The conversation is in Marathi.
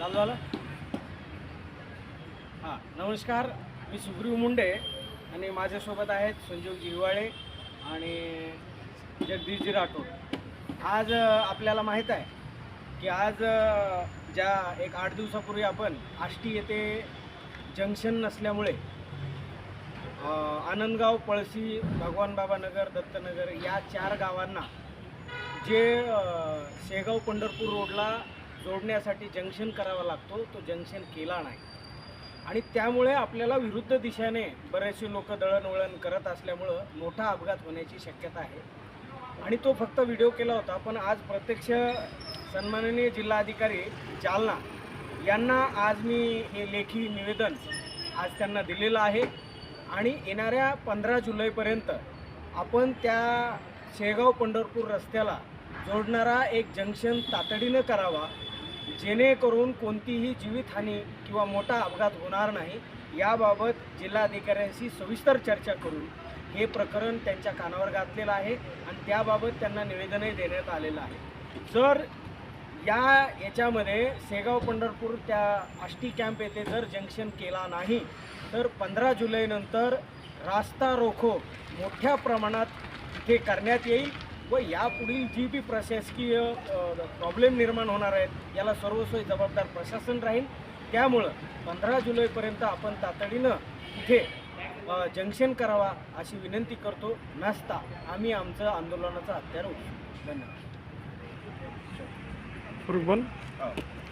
चालू झालं? हां नमस्कार. मी सुग्रीव मुंडे आणि माझ्यासोबत आहेत संजीव जिवाळे आणि जगदीशजी राठोड आज आपल्याला माहीत आहे की आज ज्या एक आठ दिवसापूर्वी आपण आष्टी येथे जंक्शन नसल्यामुळे आनंदगाव पळशी भगवान बाबानगर दत्तनगर या चार गावांना जे शेगाव पंढरपूर रोडला जोडण्यासाठी जंक्शन करावा लागतो तो जंक्शन केला नाही. आणि त्यामुळे आपल्याला विरुद्ध दिशेने बरेचसे लोक दळणवळण करत असल्यामुळं मोठा अपघात होण्याची शक्यता आहे. आणि तो फक्त व्हिडिओ केला होता पण आज प्रत्यक्ष सन्माननीय जिल्हाधिकारी जालना यांना आज मी हे लेखी निवेदन आज त्यांना दिलेलं आहे. आणि येणाऱ्या पंधरा जुलैपर्यंत आपण त्या शेगाव पंढरपूर रस्त्याला जोडणारा एक जंक्शन तातडीनं करावा जेणेकरून कोणतीही जीवितहानी किंवा मोठा अपघात होणार नाही. याबाबत जिल्हाधिकाऱ्यांशी सविस्तर चर्चा करून हे प्रकरण त्यांच्या कानावर घातलेलं आहे आणि त्याबाबत त्यांना निवेदनही देण्यात आलेलं आहे. जर या याच्यामध्ये शेगाव पंढरपूर त्या आष्टी कॅम्प येथे जर जंक्शन केला नाही तर पंधरा जुलैनंतर रास्ता रोखो मोठ्या प्रमाणात इथे करण्यात येईल. व यापुढील जी बी प्रशासकीय प्रॉब्लेम निर्माण होणार आहेत याला सर्वस्वी जबाबदार प्रशासन राहील. त्यामुळं पंधरा जुलैपर्यंत आपण तातडीनं इथे अ, जंक्शन करावा अशी विनंती करतो. नसता आम्ही आमचं आंदोलनाचं हत्यार उचलू. धन्यवाद.